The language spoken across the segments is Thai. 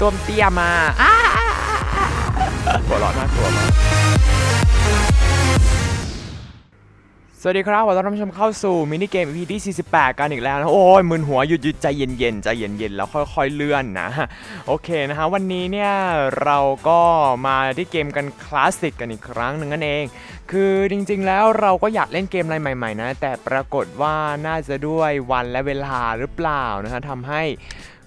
ต้วมเตี้ยมาอ้าหัวเราะน่ากลัวมากสวัสดีครับขอต้อนรับผู้ชมเข้าสู่มินิเกม EP ที่ 48 กันอีกแล้วนะ โอ้ยมึนหัวหยุดหยุดใจเย็นๆ ใจเย็นๆ แล้วค่อยๆ เลื่อนนะ โอเคนะฮะ วันนี้เนี่ย เราก็มาที่เกมกันคลาสสิกกันอีกครั้งหนึ่งนั่นเอง คือจริงๆ แล้วเราก็อยากเล่นเกมอะไรใหม่ๆ นะ แต่ปรากฏว่าน่าจะด้วยวันและเวลาหรือเปล่านะฮะทำให้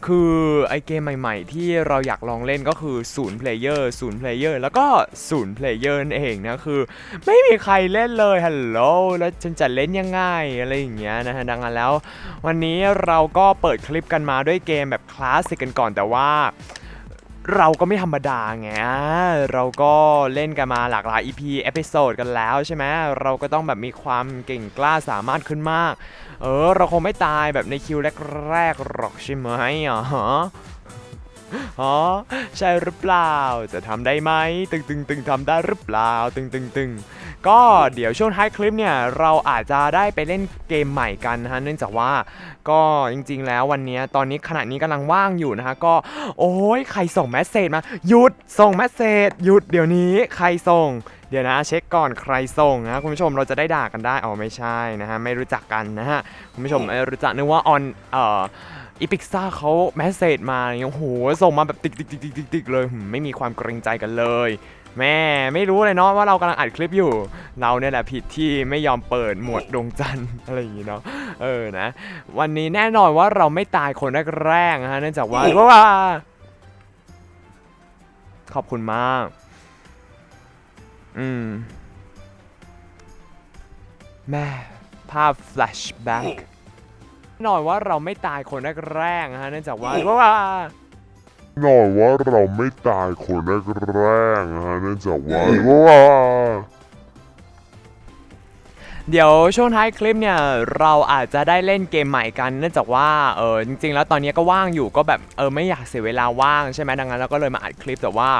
คือไอเกมใหม่ๆ ที่เราอยากลองเล่นก็คือศูนย์เพลเยอร์ศูนย์เพลเยอร์แล้วก็ศูนย์เพลเยอร์นั่นเองนะคือ ไม่มีใครเล่นเลยฮัลโหลแล้วฉันจะเล่นยังไงอะไรอย่างเงี้ยนะฮะดังนั้นแล้ว วันนี้เราก็เปิดคลิปกันมาด้วยเกมแบบคลาสสิกกันก่อนแต่ว่า เราก็ไม่ธรรมดาไง เราก็เล่นกันมาหลากหลาย EP เอพิโซดกันแล้วใช่ไหม เราก็ต้องแบบมีความเก่งกล้าสามารถขึ้นมาก เออ เราคงไม่ตายแบบในคิวแรกๆหรอกใช่ไหมอ๋ออ๋อใช่หรือเปล่า จะทำได้ไหม ตึงตึงตึงทำได้หรือเปล่า ตึงตึงตึง ก็เดี๋ยวช่วงท้ายคลิปเนี่ยเราอาจจะได้ไปเล่นเกมใหม่กันนะฮะเนื่องจากว่าก็จริงๆแล้ววันนี้ตอนนี้ขณะนี้กำลังว่างอยู่นะฮะก็โอ้ยใครส่งแมสเซจมาหยุดส่งแมสเซจหยุดเดี๋ยวนี้ใครส่งเดี๋ยวนะเช็คก่อนใครส่งนะคุณผู้ชมเราจะได้ด่ากันได้อ๋อไม่ใช่นะฮะไม่รู้จักกันนะฮะคุณผู้ชมไม่รู้จักนึกว่าออนเอ่ออีพิกซ่าเขาแมสเซจมาอย่างเงี้ยโอ้โหส่งมาแบบติกติกติกติกติกเลยไม่มีความเกรงใจกันเลย แม่ไม่รู้เลยเนาะว่าเรากำลังอัดคลิปอยู่ เราเนี่ยแหละผิดที่ไม่ยอมเปิดหมวดดวงจันทร์อะไรอย่างงี้เนาะเออนะ วันนี้แน่นอนว่าเราไม่ตายคนแรกๆนะฮะเนื่องจากว่าว้าขอบคุณมาก อืมแม่ภาพแฟลชแบ็กแน่นอนว่าเราไม่ตายคนแรกๆนะฮะเนื่องจากว่าว้าห น่อยว่าเราไม่ตายคนแรกๆนะฮะเนื่องจากว่าว่าเดี๋ยวช่วงท้ายคลิปเนี่ยเราอาจจะได้เล่นเกมใหม่กันเนื่องจากว่าเออจริงๆ แล้วตอนนี้ก็ว่างอยู่ก็แบบเออไม่อยากเสียเวลาว่างใช่ไหมดังนั้นเราก็เลยมาอัดคลิปแต่ว่า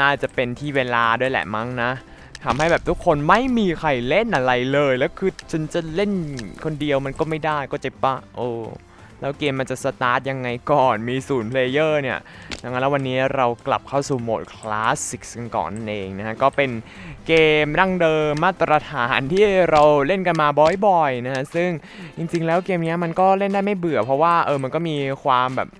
น่าจะเป็นที่เวลาด้วยแหละมั้งนะทำให้แบบทุกคนไม่มีใครเล่นอะไรเลย แล้วคือฉันจะเล่นคนเดียวมันก็ไม่ได้ก็เจ็บปะโอ้ แล้วเกมมันจะสตาร์ทยังไงก่อนมีศูนย์เพลเยอร์เนี่ยดังนั้นแล้ววันนี้เรากลับเข้าสู่โหมดคลาสสิกกันก่อนนั่นเองนะฮะก็เป็นเกมดั้งเดิมมาตรฐานที่เราเล่นกันมาบ่อยๆนะฮะซึ่งจริงๆ แล้วเกมนี้มันก็เล่นได้ไม่เบื่อ เพราะว่าเออมันก็มีความแบบ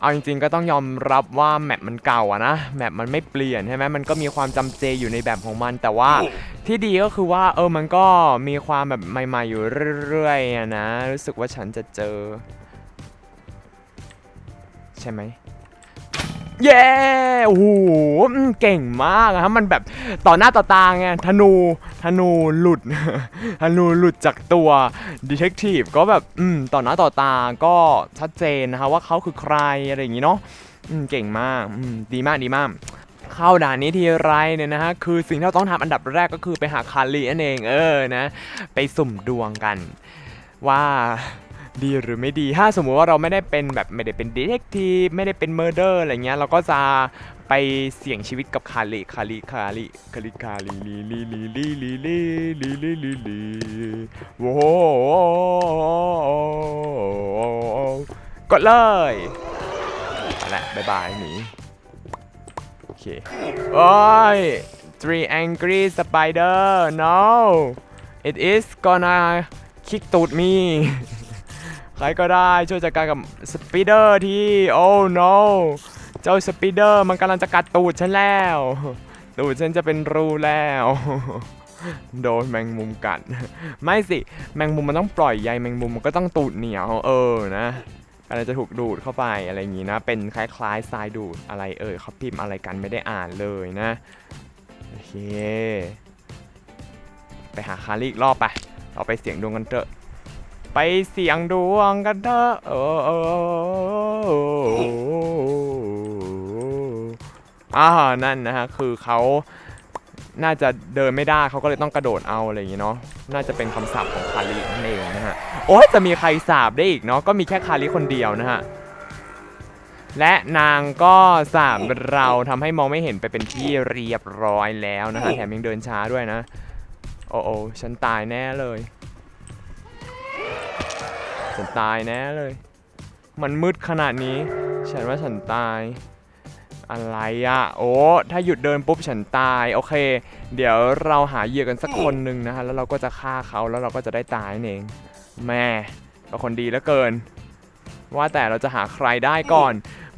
เอาจริงๆก็ต้องยอมรับว่าแมปมันเก่าอะนะแมปมันไม่เปลี่ยนใช่ไหมมันก็มีความจำเจอยู่ในแบบของมัน แต่ว่าที่ดีก็คือว่าเออมันก็มีความแบบใหม่ๆอยู่เรื่อยๆนะรู้สึกว่าฉันจะเจอ ใช่ไหมเย้โอ้โหเก่งมากอะฮะมันแบบต่อหน้าต่อตาไงธนูธนูหลุดธนูหลุดจากตัวดีเทคทีฟก็แบบอืมต่อหน้าต่อตาก็ชัดเจนนะคะว่าเขาคือใครอะไรอย่างงี้เนาะเก่งมากอืมดีมากดีมากเข้าด่านนี้ทีไรเนี่ยนะฮะคือสิ่งที่เราต้องทำอันดับแรกก็คือไปหาคารีนั่นเองเออนะ ไปสุ่มดวงกัน ว่า ดีหรือไม่ดี ถ้าสมมุติว่าเราไม่ได้เป็นแบบไม่ได้เป็นดีเทคทีไม่ได้เป็นเมอร์เดอร์อะไรเงี้ย เราก็จะไปเสี่ยงชีวิตกับคาริคาริคาริคาริคาริลีลีลีลีลีลีลีลีลีลีโว้กดเลยเอาละบายบายหนีโอเคโอ้ย three angry spider no it is gonna kick ตูดมี ใครก็ได้ช่วยจัดการกับสปีดเดอร์ที่โอ้ no เจ้าสปีดเดอร์มันกำลังจะกัดตูดฉันแล้ว ตูดฉันจะเป็นรูแล้ว โดนแมงมุมกัด ไม่สิ แมงมุมมันต้องปล่อยใยแมงมุมมันก็ต้องตูดเหนียว เออนะกำลังจะถูกดูดเข้าไปอะไรอย่างงี้นะ เป็นคล้ายๆทรายดูดอะไรเอ่ยเขาพิมพ์อะไรกันไม่ได้อ่านเลยนะโอเค ไปหาคาริอีกรอบไป เราไปเสียงดวงกันเถอะ ไปเสียงดวงกันเถอะโอ้โอ้อ่านั่นนะฮะ คือเขาน่าจะเดินไม่ได้เขาก็เลยต้องกระโดดเอาอะไรอย่างงี้เนาะ น่าจะเป็นคำสาปของคารินั่นเองนะฮะ โอ้จะมีใครสาบได้อีกเนาะ ก็มีแค่คาริคนเดียวนะฮะ และนางก็สาบเราทำให้มองไม่เห็นไปเป็นที่เรียบร้อยแล้วนะฮะ แถมยังเดินช้าด้วยนะ โอ้โอฉันตายแน่เลย ฉันตายแน่เลย มันมืดขนาดนี้ ฉันว่าฉันตาย อะไรอะโอ้ถ้าหยุดเดินปุ๊บฉันตาย โอเค เดี๋ยวเราหาเหยื่อกันสักคนหนึ่งนะฮะ แล้วเราก็จะฆ่าเขาแล้วเราก็จะได้ตายเอง แม่เราคนดีเหลือเกิน ว่าแต่เราจะหาใครได้ก่อน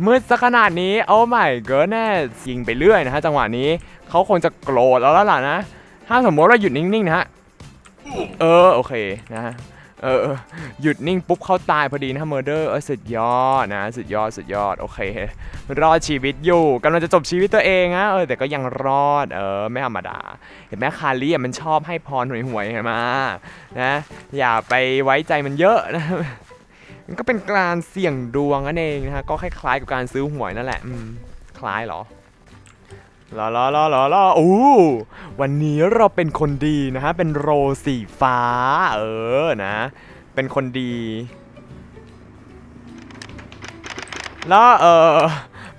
มืดซะขนาดนี้ โอ้ my goodness ยิงไปเรื่อยนะฮะจังหวะนี้ เขาคงจะโกรธแล้วล่ะนะ ถ้าสมมติว่าหยุดนิ่งๆนะฮะ เออโอเคนะ เออหยุดนิ่งปุ๊บเขาตายพอดีนะเมอร์เดอร์เออสุดยอดนะสุดยอดสุดยอดโอเครอดชีวิตอยู่กำลังจะจบชีวิตตัวเองนะเออแต่ก็ยังรอดเออไม่ธรรมดา เห็นไหมคารีอ่มันชอบให้พรหวยๆเห็นไหมนะอย่าไปไว้ใจมันเยอะนะมันก็เป็นการเสี่ยงดวงนั่นเองนะฮะก็คล้ายๆกับการซื้อหวยนั่นแหละคล้ายเหรอ ลาลาลาลาลาอู้วันนี้เราเป็นคนดีนะฮะ เป็นโรสีฟ้า เออนะ เป็นคนดี แล้วเออ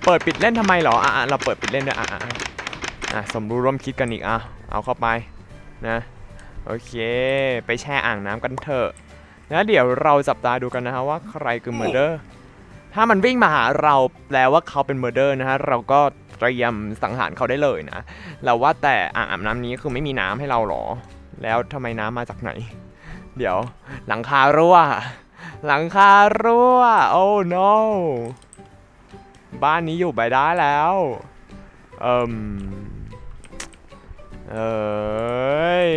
เปิดปิดเล่นทำไมเหรอ อะเราเปิดปิดเล่นด้วยอะอะอะสมรู้ร่วมคิดกันอีกอะเอาเข้าไปนะ โอเค ไปแช่อ่างน้ำกันเถอะแล้วเดี๋ยวเราจับตาดูกันนะฮะว่าใครคือ murder ถ้ามันวิ่งมาหาเราแปลว่าเขาเป็น murder นะฮะ เราก็ ตรียมสังหารเขาได้เลยนะเราว่าแต่อ่างอาบน้ำนี้คือไม่มีน้ำให้เราหรอ แล้วทำไมน้ำมาจากไหน เดี๋ยวหลังคารั่ว หลังคารั่ว โอ้ no บ้านนี้อยู่ไปได้แล้วเอิมเอ้ย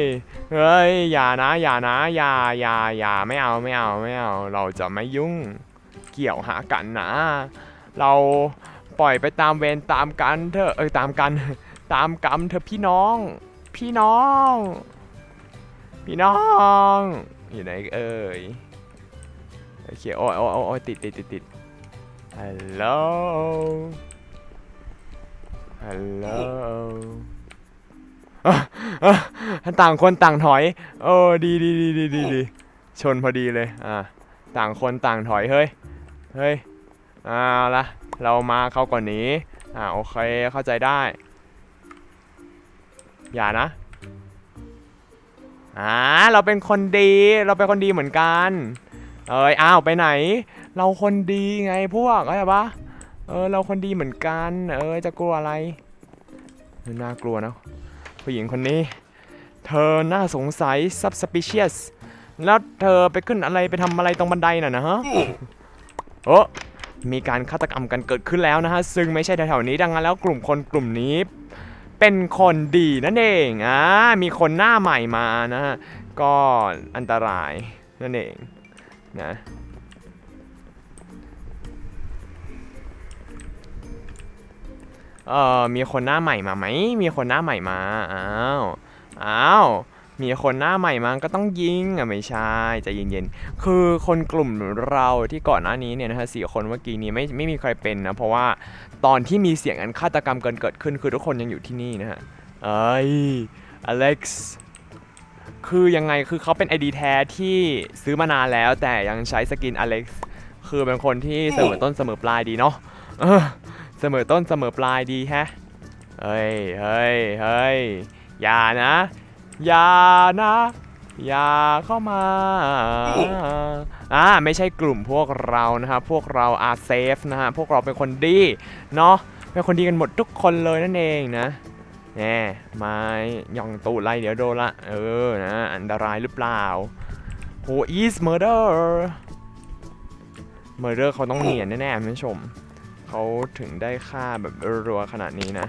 เฮ้ย อย่านะ อย่านะ อย่า อย่า อย่า ไม่เอา ไม่เอา ไม่เอา เราจะไม่ยุ่ง เกี่ยวหากันนะ เรา ปล่อยไปตามเวรตามกันเถอะเอ้ยตามกัน ตามกรรมเถอะพี่น้อง พี่น้อง พี่น้อง อยู่ไหนเอ่ยโอเคโอ้ยโอ้ยโอ้ยโอ้ยติดติดติดติดฮัลโหลฮัลโหลต่างคนต่างถอย โอ้ดีดีดีดีดีดีชนพอดีเลย อ่า ต่างคนต่างถอย เฮ้ย เฮ้ย เอาละ เรามาเข้าก่อนหนี้อ่าโอเคเข้าใจได้ อย่านะอ่าเราเป็นคนดีเราเป็นคนดีเหมือนกัน เอ้ยอ้าวไปไหน เราคนดีไงพวกเข้าใจปะเออเราคนดีเหมือนกัน เออจะกลัวอะไรน่ากลัวนะผู้หญิงคนนี้ เธอน่าสงสัย subsuspicious แล้วเธอไปขึ้นอะไรไปทำอะไรตรงบันไดน่ะนะฮะโอ้ มีการฆาตกรรมกันเกิดขึ้นแล้วนะฮะ ซึ่งไม่ใช่แถวๆนี้ดังนั้นแล้วกลุ่มคนกลุ่มนี้ เป็นคนดีนั่นเองอ่ามีคนหน้าใหม่มานะฮะก็อันตรายนั่นเองนะเออมีคนหน้าใหม่มาไหมมีคนหน้าใหม่มาอ้าวอ้าว มีคนหน้าใหม่มาก็ต้องยิงอะไม่ใช่ใจะเย็นๆคือคนกลุ่มเราที่ก่อนหน้านี้เนี่ยนะฮะสี่คนเมื่อกี้นี้ไม่ไม่มีใครเป็นนะเพราะว่าตอนที่มีเสียงอันฆาตกรรมเกินเกิดขึ้นคือทุกคนยังอยู่ที่นี่นะฮะเอ้ยอเล็กซ์คือยังไงคือเขาเป็น ID แท้ที่ซื้อมานานแล้ว แต่ยังใช้สกินอเล็กซ์คือเป็นคนที่เสมอต้นเสมอปลายดีเนาะเออเสมอต้นเสมอปลายดีแฮะเฮ้ยเฮ้ยเฮ้ยอย่านะ อย่านะ อย่าเข้ามา อ่าไม่ใช่กลุ่มพวกเรานะครับ พวกเราอาเซฟนะฮะ พวกเราเป็นคนดี เนาะเป็นคนดีกันหมดทุกคนเลยนั่นเองนะแน่ไม้ย่องตูดไล่เดี๋ยวโดนละ เออนะ อันตรายหรือเปล่าโห is murder murder เดอร์เขาต้องเนียนแน่ๆคุณผู้ชมเขาถึงได้ฆ่าแบบรัวขนาดนี้นะ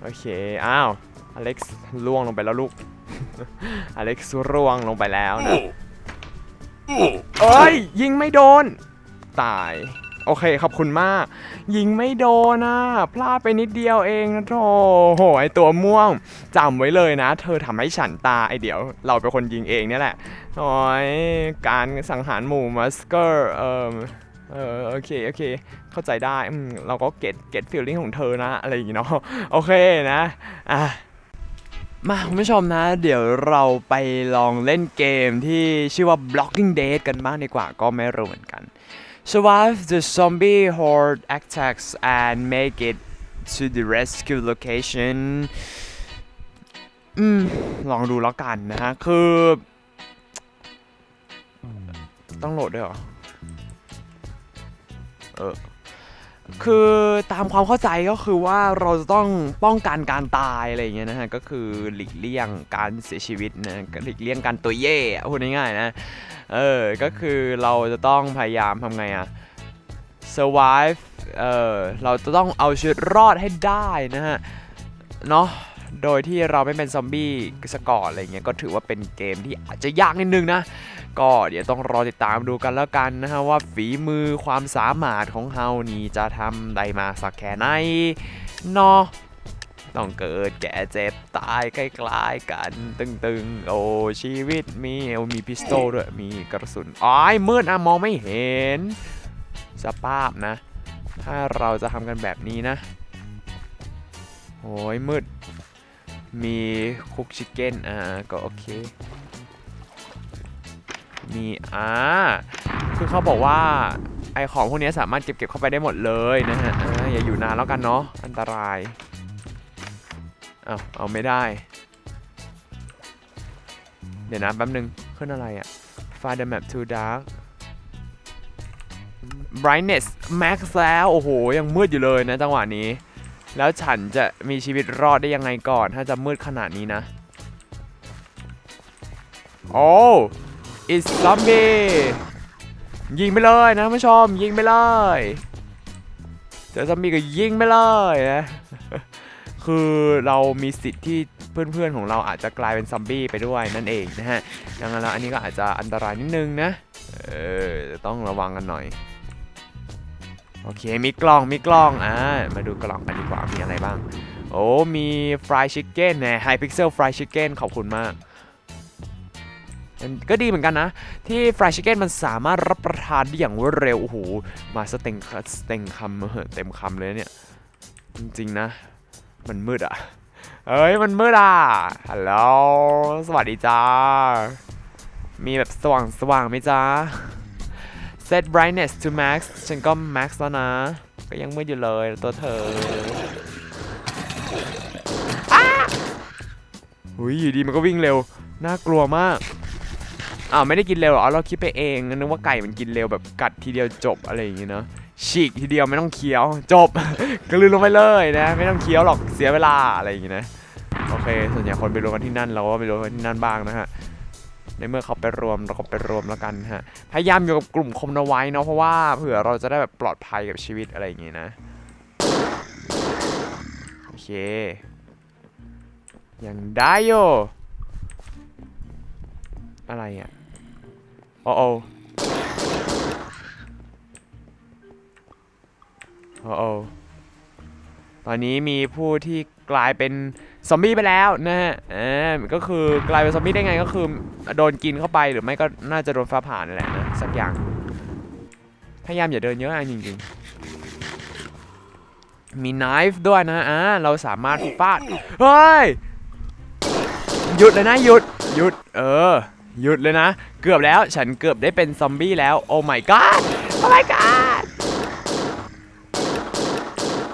โอเค อ้าว อเล็กซ์ล่วงลงไปแล้วลูก อเล็กซ์ร่วงลงไปแล้วนะเอ้ย ยิงไม่โดน ตาย โอเคขอบคุณมาก ยิงไม่โดนนะ พลาดไปนิดเดียวเองนะโธ่โหไอตัวม่วงจำไว้เลยนะ เธอทำให้ฉันตายไอเดี๋ยว เราเป็นคนยิงเองเนี่ยแหละโอ้ยการสังหารหมู่มัสเกอร์เออเออโอเคโอเค เข้าใจได้อืมเราก็เก็ตเก็ตฟีลลิ่งของเธอนะ อะไรอย่างงี้เนาะโอเคนะอะ มาคุณผู้ชมนะ เดี๋ยวเราไปลองเล่นเกมที่ชื่อว่า blocking date กันบ้างดีกว่าก็ไม่รู้เหมือนกัน survive the zombie horde attacks and make it to the rescue location อืม ลองดูแล้วกันนะฮะ คือ ต้องโหลดด้วยเหรอ เออ คือตามความเข้าใจก็คือว่าเราจะต้องป้องกันการตายอะไรอย่างเงี้ยนะฮะก็คือหลีกเลี่ยงการเสียชีวิตนะหลีกเลี่ยงการตัวเย่พูดง่ายๆนะเออก็คือเราจะต้องพยายามทำไงอะ survive เออเราจะต้องเอาชีวิตรอดให้ได้นะฮะเนาะโดยที่เราไม่เป็นซอมบี้สกอร์อะไรเงี้ยก็ถือว่าเป็นเกมที่อาจจะยากนิดนึงนะ ก็เดี๋ยวต้องรอติดตามดูกันแล้วกันนะฮะว่าฝีมือความสามารถของเฮานี่จะทำได้มาสักแค่ไหนเนาะต้องเกิดแก่เจ็บตายใกล้ๆกัน ตึงๆ โอ้ชีวิตมีเอามีพิสโตลด้วยมีกระสุนอ้ายมืดอะมองไม่เห็น สภาพนะ ถ้าเราจะทำกันแบบนี้นะโอ้ยมืด มีคุกชิคเก้นอ่าก็โอเค มีอ่าคือเขาบอกว่าไอของพวกนี้สามารถเก็บเก็บเข้าไปได้หมดเลยนะฮะออย่าอยู่นานแล้วกันเนาะอันตรายเอาเอาไม่ได้ เดี๋ยวนะแป๊บนึงขึ้นอะไรอะ Find the map too dark brightness max แล้วโอ้โห ยังมืดอยู่เลยนะจังหวะนี้ แล้วฉันจะมีชีวิตรอดได้ยังไงก่อน ถ้าจะมืดขนาดนี้นะ โอ้ it's zombie ยิงไปเลยนะผู้ชมยิงไปเลยเจอซอมบี้ก็ยิงไปเลยนะคือเรามีสิทธิ์ที่เพื่อนๆของเราอาจจะกลายเป็นซอมบี้ไปด้วยนั่นเองนะฮะดังนั้นแล้วอันนี้ก็อาจจะอันตรายนิดนึงนะเออต้องระวังกันหน่อยโอเคมีกล่องมีกล่องอ่ามาดูกล่องกันดีกว่ามีอะไรบ้างโอ้มีฟรายชิคเก้นนะไฮพิกเซลฟรายชิคเก้นขอบคุณมาก ก็ดีเหมือนกันนะ ที่ฟรายชิคเก้นมันสามารถรับประทานได้อย่างรวดเร็ว โอ้โห มาสเต็งสเต็งคำเเต็มคำเลยเนี่ย จริง ๆ นะ มันมืดอะ เอ้ย มันมืดอะฮัลโหลสวัสดีจ้า มีแบบสว่างสว่างไหมจ๊ะ set brightness to max ฉันก็ max แล้วนะ ก็ยังมืดอยู่เลยตัวเธออ้าหุยอยู่ดีมันก็วิ่งเร็ว น่ากลัวมาก อ้าวไม่ได้กินเร็วหรออ๋อเราคิดไปเองนึกว่าไก่มันกินเร็วแบบกัดทีเดียวจบอะไรอย่างงี้เนาะฉีกทีเดียวไม่ต้องเคี้ยวจบ กลืนลงไปเลยนะ ไม่ต้องเคี้ยวหรอกเสียเวลาอะไรอย่างงี้นะโอเคส่วนใหญ่คนไปรวมกันที่นั่นเราก็ไปรวมกันที่นั่นบ้างนะฮะในเมื่อเขาไปรวมเราก็ไปรวมแล้วกันฮะพยายามอยู่กับกลุ่มคมเอาไว้เนาะเพราะว่าเผื่อเราจะได้แบบปลอดภัยกับชีวิตอะไรอย่างงี้นะโอเคยังได้โยอะไรอะ โอ้โอโอ้โอตอนนี้มีผู้ที่กลายเป็นซอมบี้ไปแล้วนะฮะเออก็คือกลายเป็นซอมบี้ได้ไงก็คือโดนกินเข้าไปหรือไม่ก็น่าจะโดนฟ้าผ่านั่นแหละนะสักอย่าง พยายามอย่าเดินเยอะอะจริงๆ มีไนฟ์ด้วยนะอ่าเราสามารถฟาด เฮ้ย หยุดเลยนะหยุด หยุด เออ หยุดเลยนะ เกือบแล้วฉันเกือบได้เป็นซอมบี้แล้ว โอ้ my god โอ้ my god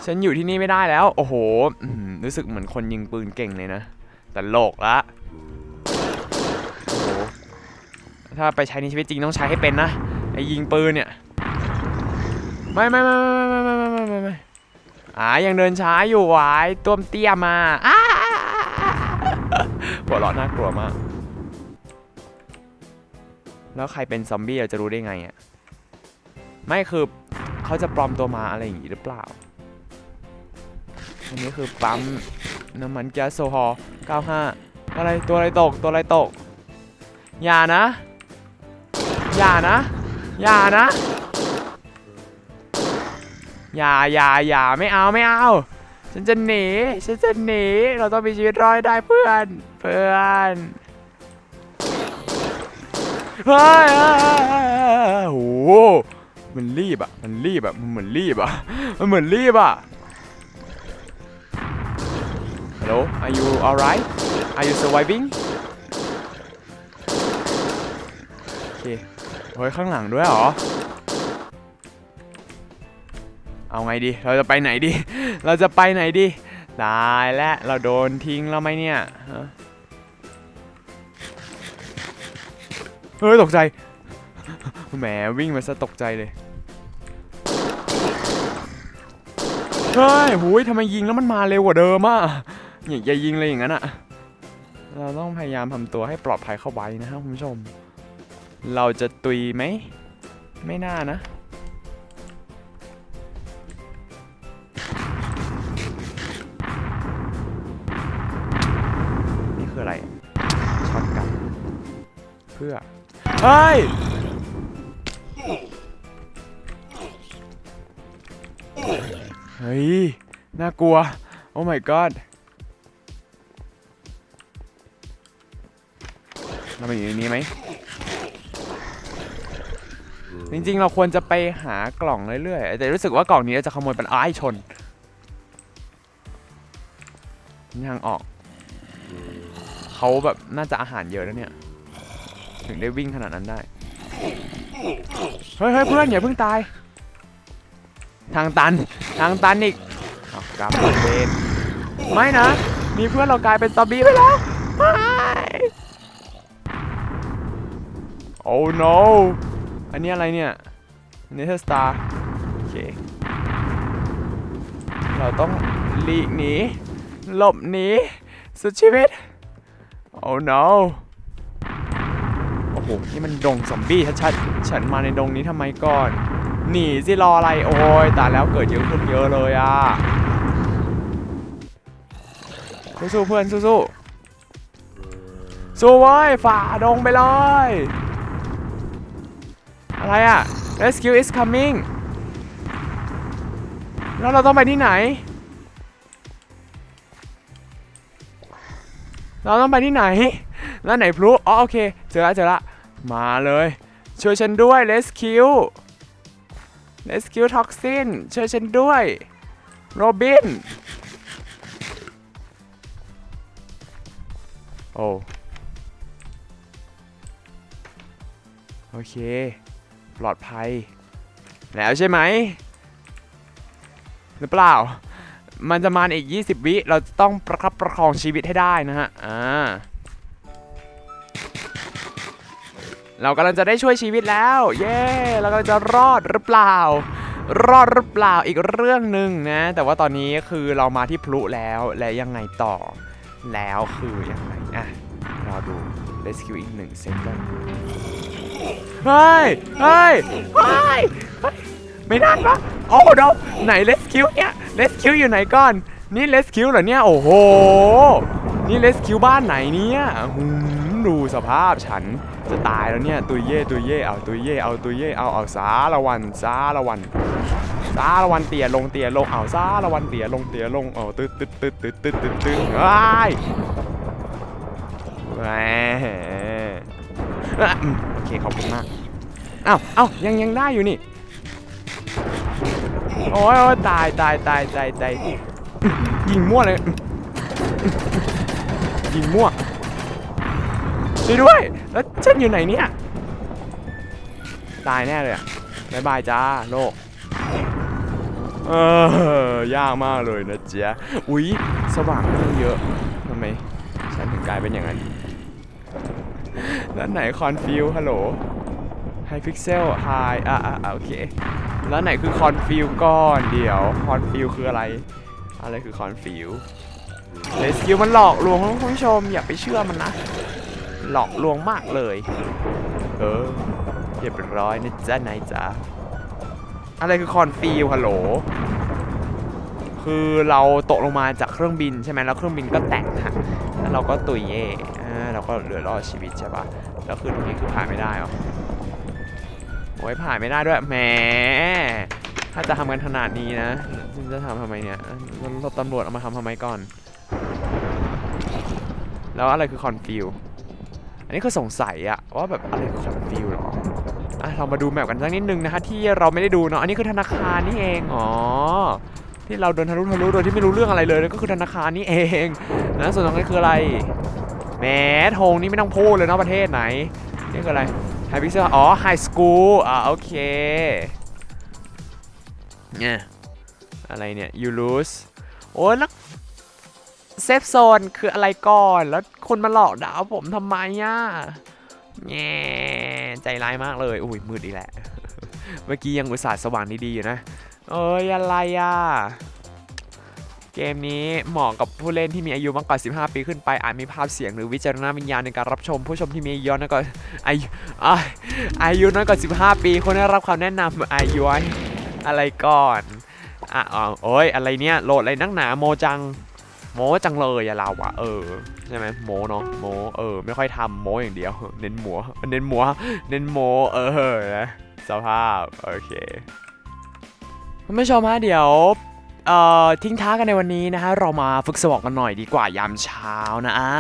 ฉันอยู่ที่นี่ไม่ได้แล้ว โอ้โหรู้สึกเหมือนคนยิงปืนเก่งเลยนะ แต่โลกละถ้าไปใช้ในชีวิตจริงต้องใช้ให้เป็นนะไอ้ยิงปืนเนี่ย ไม่ไม่ไม่ไม่ไม่ไม่ไม่ไม่ไม่ไม่อ่ายังเดินช้าอยู่วายตัวมเตี้ยมาอ้าหัวเราะน่ากลัวมาก แล้วใครเป็นซอมบี้เราจะรู้ได้ไงอะ ไม่คือเขาจะปลอมตัวมาอะไรอย่างนี้หรือเปล่า อันนี้คือปั๊มน้ำมันแก๊สโซฮอล์95 อะไรตัวอะไรตกตัวอะไรตก อย่านะ อย่านะ อย่านะ อย่าอย่าอย่าไม่เอาไม่เอาฉันจะหนี ฉันจะหนี เราต้องมีชีวิตรอดได้เพื่อน เพื่อน เฮ้ยโอ้โหมันรีบอะ มันรีบอะ มันเหมือนรีบอะ มันเหมือนรีบอะ Hello are you alright are you surviving โอเคเฮ้ยข้างหลังด้วยเหรอ เอาไงดี เราจะไปไหนดี เราจะไปไหนดี ตายแล้ว เราโดนทิ้งแล้วไหมเนี่ย เฮ้ยตกใจ แหมวิ่งมาซะตกใจเลย เฮ้ยหูยทำไมยิงแล้วมันมาเร็วกว่าเดิมอะอย่าอย่ายิงเลยอย่างนั้นอะ เราต้องพยายามทำตัวให้ปลอดภัยเข้าไว้นะครับคุณผู้ชม เราจะตุยไหม ไม่น่านะนี่คือ เฮ้ยเฮ้ย น่ากลัว โอ้ my god เราไปอยู่ในนี้ไหม จริงๆ เราควรจะไปหากล่องเรื่อยๆ แต่รู้สึกว่ากล่องนี้จะขโมยเป็นอ้ายชนทางออก เขาแบบน่าจะอาหารเยอะแล้วเนี่ย ถึงได้วิ่งขนาดนั้นได้ เฮ้ยเฮ้ยเพื่อนอย่าเพิ่งตาย ทางตัน ทางตันอีกเอากลับมาเวนไม่นะ มีเพื่อนเรากลายเป็นซอมบี้ไปแล้วไม่โอ้ no อันนี้อะไรเนี่ยเนเธอร์สตาร์โอเค เราต้องหลีกหนี หลบหนี สุดชีวิต โอ้ no โอ้โห นี่มันดงซอมบี้ชัดๆ ฉันมาในดงนี้ทำไมก่อน หนีสิรออะไรโอ้ยตายแล้วเกิดเยอะขึ้นเยอะเลยอะ สู้ๆเพื่อนสู้ๆสู้เว้ยฝ่าดงไปเลย อะไรอะ rescue is coming แล้วเราต้องไปที่ไหน เราต้องไปที่ไหน แล้วไหนพลุ อ๋อโอเค เจอละเจอละ มาเลย ช่วยฉันด้วย rescue rescue toxin ช่วยฉันด้วยโรบิน โอ้โอเค ปลอดภัย แล้วใช่ไหม หรือเปล่า มันจะมาอีก 20 วิ เราจะต้องประคับประคองชีวิตให้ได้นะฮะ อ่า เรากำลังจะได้ช่วยชีวิตแล้ว เย้เรากำลังจะรอดหรือเปล่า รอดหรือเปล่าอีกเรื่องหนึ่งนะ แต่ว่าตอนนี้คือเรามาที่พลุแล้วและยังไงต่อ แล้วคือยังไงอะรอดู rescue อีกหนึ่งเซนเฮ้ยเฮ้ยเฮ้ยเฮ้ยไม่ได้ปะโอ้โดไหน rescue เนี่ย rescue อยู่ไหนก่อน นี่ rescue เหรอเนี่ย โอ้โห นี่ rescue บ้านไหนเนี่ยหืม ดูสภาพฉันจะตายแล้วเนี่ยตุยเย่ตุยเย่เอาตุยเย่เอาตุยเย่เอาเอาสาละวันสาละวันสาละวันเตี่ยลงเตี่ยลงเอาสาละวันเตี่ยลงเตี่ยลงเอาตึ๊ดตึ๊ดตึ๊ดตึ๊ดตึ๊ดตึ๊ดตึ๊ดว้ายแหมโอเคขอบคุณมากเอ้าเอ้ายังยังได้อยู่นี่โอ้ยตายตายตายตายตายยิงมั่วเลยยิงมั่ว ช่วยด้วย แล้วฉันอยู่ไหนเนี่ย ตายแน่เลยอะบายบายจ้าโลก เออ ยากมากเลยนะเจ๊ะอุ๊ย สว่างขึ้นเยอะทำไม ฉันถึงกลายเป็นอย่างนั้น แล้วไหนคอนฟิวฮัลโหลไฮพิกเซลไฮอะอะโอเค แล้วไหนคือคอนฟิวก่อนเดี๋ยวคอนฟิวคืออะไร อะไรคือคอนฟิวเลสกิวมันหลอกลวงคุณผู้ชมอย่าไปเชื่อมันนะ หลอกลวงมากเลย เออเรียบร้อยนะจ๊ะนายจ๊ะอะไรคือคอนฟิวฮัลโหลคือเราตกลงมาจากเครื่องบินใช่ไหมแล้วเครื่องบินก็แตกหักแล้วเราก็ตุยเย่เราก็เหลือรอดชีวิตใช่ปะแล้วคือตรงนี้คือผ่านไม่ได้หรอโอ้ยผ่านไม่ได้ด้วยแหมถ้าจะทำกันขนาดนี้นะจะทำทำไมเนี่ยรถตำรวจเอามาทำทำไมก่อน แล้วอะไรคือคอนฟิว นนี้คือสงสัยอะว่าแบบอะไรคอนฟิวหรออะเรามาดูแมปกันสักนิดนึงนะคะที่เราไม่ได้ดูเนาะอันนี้คือธนาคารนี่เองอ๋อที่เราเดินทะลุทะลุโดยที่ไม่รู้เรื่องอะไรเลยก็คือธนาคารนี่เองนะส่วนตรงนี้คืออะไรแหมธงนี่ไม่ต้องพูดเลยเนาะประเทศไหนนี่คืออะไรไฮพิเซลอ๋อไฮสคูลอ่าโอเคเนี่ยอะไรเนี่ยยูรูสโอ้ยแล้ว เซฟโซนคืออะไรก่อน แล้วคนมาหลอกด่าผมทำไมอะแง่ใจร้ายมากเลยอุ้ยมืดอีกแหละ เมื่อกี้ยังอุตส่าห์สว่างดีๆอยู่นะ เอ้ยอะไรอะ เกมนี้เหมาะกับผู้เล่นที่มีอายุมากกว่า 15 ปีขึ้นไป อาจมีภาพเสียงหรือวิจารณวิญญาณในการรับชม ผู้ชมที่มีอายุน้อยกว่าอายุอายุน้อยกว่า 15 ปีควรได้รับคำแนะนำอายุอะไรก่อนอะอ๋อโอ้ยอะไรเนี่ยโหลดอะไรนักหนาโมจัง โมจังเลยอะเราอะเออใช่ไหมโมเนาะโมเออ ไม่ค่อยทำโมอย่างเดียว เน้นหมัวเน้นหมัวเน้นโมเออนะสภาพโอเคคุณผู้ชมฮะเดี๋ยวเอ่อทิ้งท้ากันในวันนี้นะฮะเรามาฝึกสมองกันหน่อยดีกว่ายามเช้านะอ่า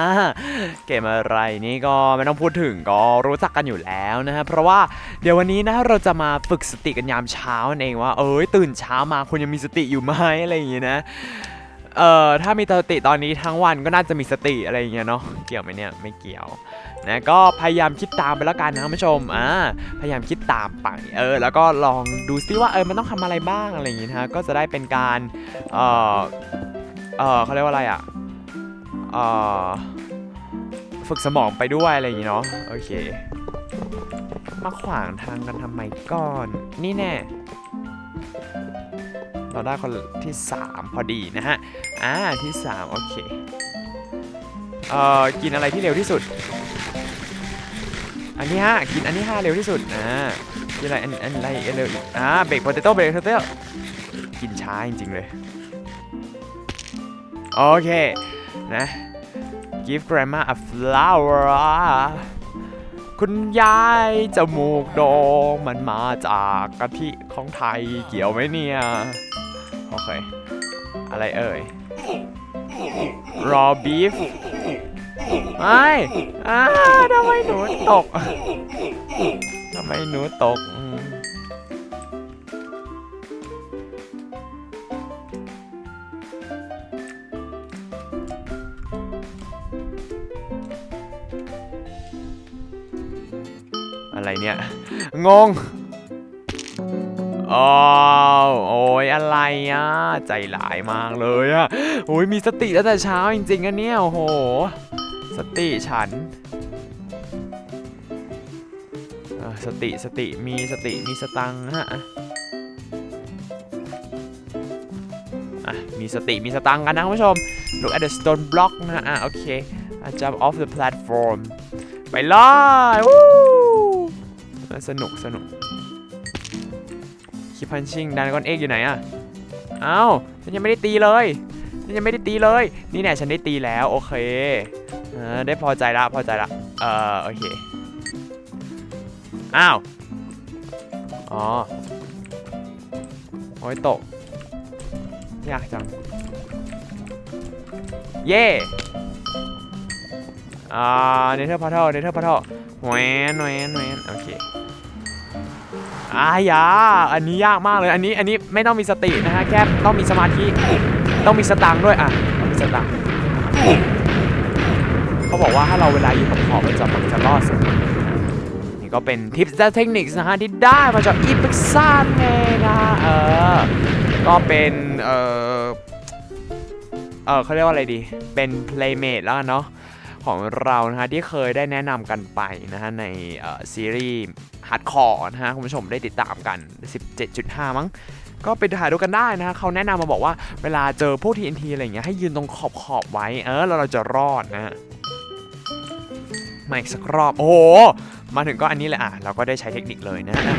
เกมอะไรนี่ก็ไม่ต้องพูดถึงก็รู้จักกันอยู่แล้วนะฮะเพราะว่าเดี๋ยววันนี้นะเราจะมาฝึกสติกันยามเช้านั่นเองว่าเอ้ยตื่นเช้ามาคุณยังมีสติอยู่ไหมอะไรอย่างเงี้ยนะ เอ่อถ้ามีสติตอนนี้ทั้งวันก็น่าจะมีสติอะไรอย่างเงี้ยเนาะเกี่ยวไหมเนี่ยไม่เกี่ยวนะก็พยายามคิดตามไปแล้วกันนะคุณผู้ชมอ่าพยายามคิดตามไปเออแล้วก็ลองดูซิว่าเออมันต้องทำอะไรบ้างอะไรอย่างงี้นะก็จะได้เป็นการเอ่อเออเขาเรียกว่าอะไรอะเอ่อฝึกสมองไปด้วยอะไรอย่างงี้เนาะโอเค มาขวางทางกันทำไมก่อน นี่แน่ เราได้คนที่ 3 พอดีนะฮะ อ่า ที่ 3 โอเค เอ่อ กินอะไรที่เร็วที่สุด อันนี้ฮะกินอันนี้ห้าเร็วที่สุด อ่า กินอะไร อันอันอะไรเร็วอีก อ่า เบรกโพเตโต้ เบรกโพเตโต้ กินช้าจริงๆเลย โอเค นะ give grandma a flower คุณยายจมูกโด่งมันมาจากกะทิของไทยเกี่ยวไหมเนี่ย โอเค อะไรเอ่ยรอบีฟไม่อ้าทำไมหนูตก ทำไมหนูตก อะไรเนี่ย งง อ้าว ไรอะ ใจหลายมากเลยอะโอ้ยมีสติตั้งแต่เช้าจริงๆอะเนี่ยโอ้โห สติฉันสติสติมีสติมีสตังฮะอะมีสติมีสตังกันนะคุณผู้ชม look at the stone block นะฮะอะโอเค jump off the platform ไปเลยวู้สนุกสนุกคิปพันชิงดันก้อนเอกอยู่ไหนอะ อ้าวฉันยังไม่ได้ตีเลยฉันยังไม่ได้ตีเลย นี่แน่ฉันได้ตีแล้วโอเคเออได้พอใจละพอใจละเออโอเคอ้าวอ๋อโอ้ยตกยากจัง เย่อ่าเนเธอร์พอร์ทัลเนเธอร์พอร์ทัลแหวนแหวนแหวนโอเค อายาอันนี้ยากมากเลย อันนี้ อันนี้ไม่ต้องมีสตินะฮะ แค่ต้องมีสมาธิ ต้องมีสตังค์ด้วยอะต้องมีสตังค์เขาบอกว่าถ้าเราเวลาอยู่กับขอบมันจะมันจะรอดสมอนี่ก็เป็นทิปและเทคนิคนะฮะที่ได้มาจากอีพิกซ่าเองนะเออ ก็เป็น เออเออเขาเรียกว่าอะไรดี เป็น playmate แล้วเนาะ ของเรานะฮะที่เคยได้แนะนำกันไปนะฮะในซีรีส์ฮาร์ดคอร์นะฮะคุณผู้ชมได้ติดตามกัน 17.5 มั้งก็ไปถ่ายดูกันได้นะฮะเขาแนะนำมาบอกว่าเวลาเจอพวก TNT อะไรเงี้ยให้ยืนตรงขอบขอบๆไว้เออแล้วเราจะรอดนะมาอีกสักรอบ โอ้โห มาถึงก็อันนี้แหละอะเราก็ได้ใช้เทคนิคเลยนะฮะ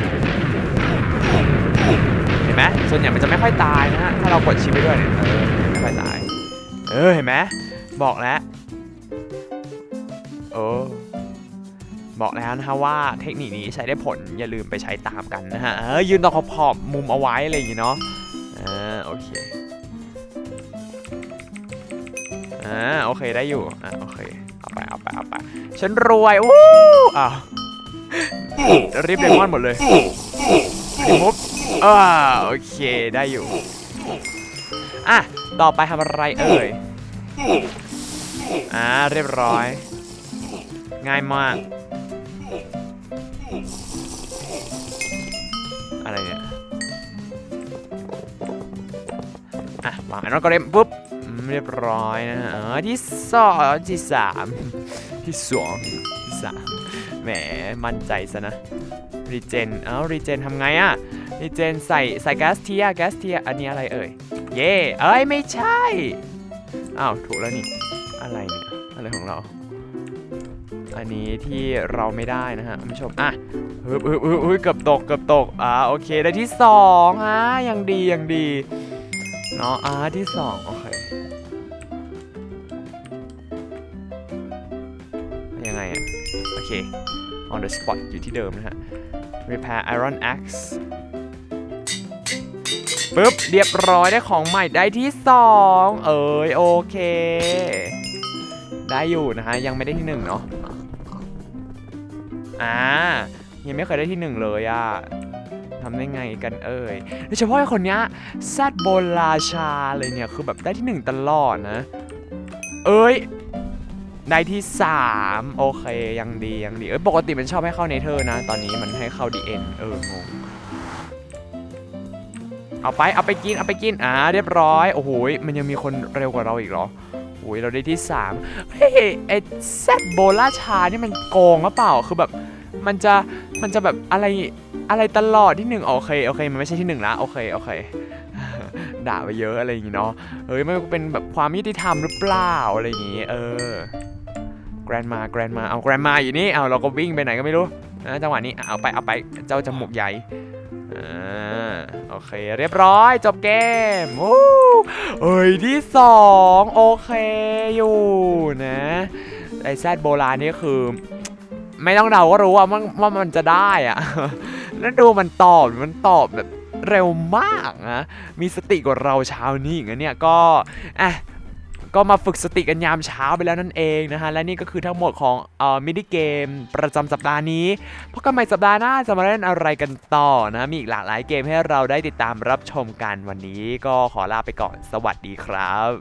เห็นไหมส่วนใหญ่มันจะไม่ค่อยตายนะฮะถ้าเรากดชิปไปด้วยเนี่ยเออไม่ค่อยตายเออเห็นไหมบอกแล้ว เออบอกแล้วนะฮะว่าเทคนิคนี้ใช้ได้ผลอย่าลืมไปใช้ตามกันนะฮะเออยืนตรงขอบมุมเอาไว้อะไรอย่างงี้เนาะอ่าโอเคอ่าโอเคได้อยู่อ่าโอเคเอาไปเอาไปเอาไปฉันรวยวู้อ้าวรีบเดมอนหมดเลยรีบปุ๊บอ่าโอเคได้อยู่อะต่อไปทำอะไรเอ่ยอ่าเรียบร้อย ง่ายมาก อะไรเนี่ย อะวางอันนั้นก็เร็มปุ๊บ เรียบร้อยนะฮะอ๋อที่สองที่สามที่สองที่สามแหม มั่นใจซะนะ รีเจน เอ้า รีเจนทำไงอะรีเจนใส่ใส่แก๊สเทียแก๊สเทีย อันนี้อะไรเอ่ย เย่เอ้ย ไม่ใช่ อ้าว ถูกแล้วนี่ อะไรเนี่ย อะไรของเรา อันนี้ที่เราไม่ได้นะฮะคุณผู้ชมอะฮึบฮึบฮึบฮึบเกือบตกเกือบตกอ่าโอเคได้ที่สองอะยังดียังดีเนาะอ่าที่สองโอเคยังไงอะโอเค on the spot อยู่ที่เดิมนะฮะ repair iron axe ปึ๊บเรียบร้อยได้ของใหม่ได้ที่ 2 เอ้ยโอเค ได้อยู่นะฮะ ยังไม่ได้ที่ 1 เนาะ อ่ายังไม่เคยได้ที่1เลยอะทำได้ไงกันเอ่ยโดยเฉพาะไอ้คนเนี้ยแซดโบราชาเลยเนี่ยคือแบบได้ที่1ตลอดนะ เอ้ยได้ที่ 3 โอเคยังดียังดีเอ้ยปกติมันชอบให้เข้าเนเธอร์นะ ตอนนี้มันให้เข้าดีเอ็นเอองงเอาไปเอาไปกินเอาไปกินอ่าเรียบร้อย โอ้โหมันยังมีคนเร็วกว่าเราอีกเหรอ อ้ยเราได้ที่3เฮ้ยไอแซดโบล่าชานี่มันโกงหรือเปล่าคือแบบมันจะมันจะแบบอะไรอะไรตลอดที่หนึ่งโอเคโอเคมันไม่ใช่ที่หนึ่งละโอเคโอเคด่าไปเยอะอะไรอย่างงี้เนาะเฮ้ยมันเป็นแบบความยุติธรรมหรือเปล่าอะไรอย่างงี้ เออแกรนมาแกรนมาเอาแกรนมาอยู่นี่เอาเราก็วิ่งไปไหนก็ไม่รู้นะจังหวะนี้เอาไปเอาไปเจ้าจมูกใหญ่อ่าโอเค เรียบร้อยจบเกมโอ้ เอ้ยที่สองโอเคอยู่นะไอแซดโบราณนี่คือ ไม่ต้องเดาก็รู้ว่ามันว่ามันจะได้อะแล้วดูมันตอบมันตอบแบบเร็วมากนะ มีสติกว่าเราเช้านี้อย่างเงี้ยเนี่ยก็อะ ก็มาฝึกสติกันยามเช้าไปแล้วนั่นเองนะฮะ และนี่ก็คือทั้งหมดของเอ่อมินิเกมประจำสัปดาห์นี้พบกันใหม่สัปดาห์หน้าจะมาเล่นอะไรกันต่อนะ มีอีกหลากหลายเกมให้เราได้ติดตามรับชมกันวันนี้ ก็ขอลาไปก่อนสวัสดีครับ